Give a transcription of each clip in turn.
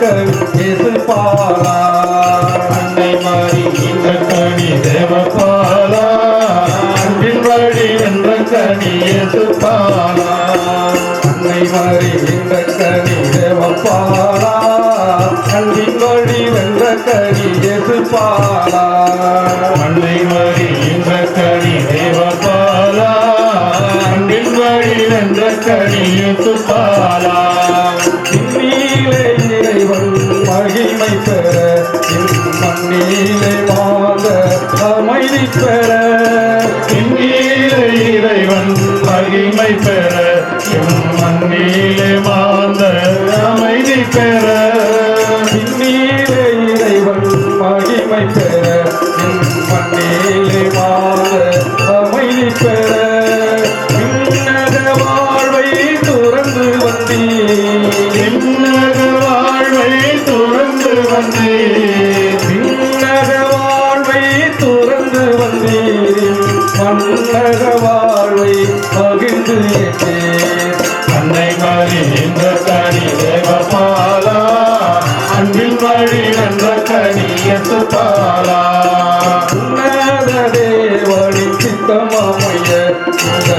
கவிசு பாலா அன்னை மாறி இந்த கனி தேவபாலா அன்பின் வழி வென்ற கனி இயேசுபாலா அன்னை மறி இந்த கனி தேவப்பாலா அன்பின் வழி வென்ற கனி எது பாலா அன்னை மாறி இந்த தேவபாலா அன்பின் வழி என்ற கனி இயேசுபாலா மகிமை பெற மண்ணிலே மாத அமைதி பெற இறைவன் மகிமை பெற. துறந்து வந்தீர் வாழ்வை துறந்து வந்தீர் மன்னக வாழ்வை பகிர்ந்து ஏற்றீர் அன்னை மாறி இந்த தேவபாலா வழி பாலா உன்னத தேவனி சித்தமாமைய இந்த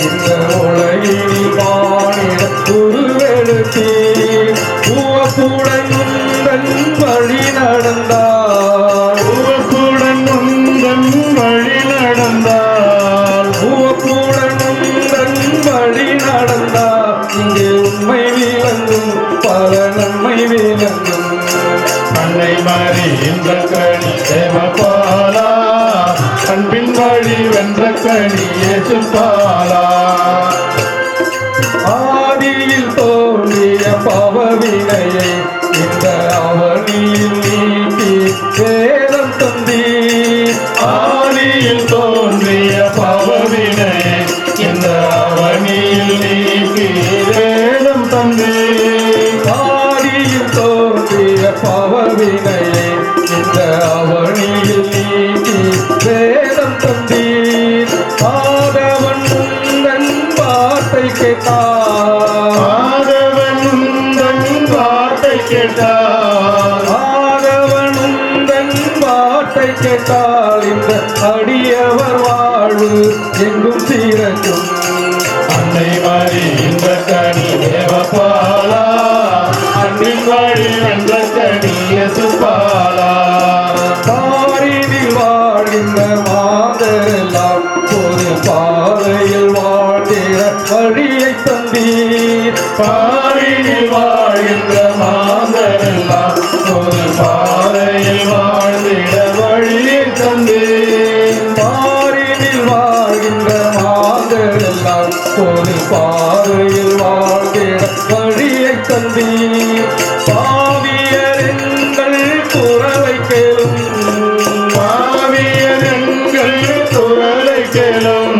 இந்த உலகினி மாநில உருவெடுத்தீர் உவப்புடன் உந்தன் வழி நடந்தார் உவப்புடன் உந்தன் வழி நடந்தால் உவப்புடன் உந்தன் வழி நடந்தார் இங்கே உண்மை விளங்கும் பல நன்மை விளங்கும் அன்னை மாறி இந்த கனி தேவபாலா அன்பின் வழி வென்ற கனி சுப்பாலா ஆதியில் தோன்றிய பவவினையை இந்த அவனியில் நீக்கி வேதம் தந்தி. ஆதியில் தோன்றிய பவவினை இந்த அவனியில் நீக்கி வேதம் தந்தி. ஆதியில் தோன்றிய பவவினையை இந்த அவனியில் உந்தன் வார்த்தை கேட்டார். ஆதவன் உந்தன் வார்த்தை கேட்டால் இந்த அடியவர் வாழ்வு எங்கும் சீரக்கும் அன்னை மாறி இந்த கனி தேவபாலா அன்பின் வழி வென்ற கனி பாலா பாரினில் வாழ்கின்ற மாதரெல்லாம் பாரினில் வாழ்கின்ற மாந்தரெல்லாம் ஒரு பாறையில் வாழ்ந்திட வழியை தந்தே. பாரினில் வாழ்கின்ற மாதரெல்லாம் ஒரு பாதையில் வாழ்கிற வழியை தந்தீர் பாவியர் குரலை கேளும். குரலை கேளும்.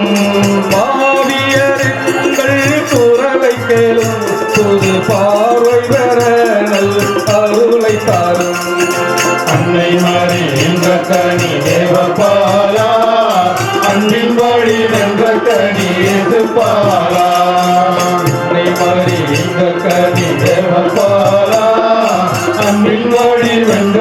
பார்வை பெற நல்ல அருளை தாரும். அன்னை மாறி என்ற கனி தேவப்பாலா அன்பின் வழி என்ற கனி எதிர்பாலா. அன்னை மாறி என்ற கனி தேவப்பாலா அன்பின் வழி என்ற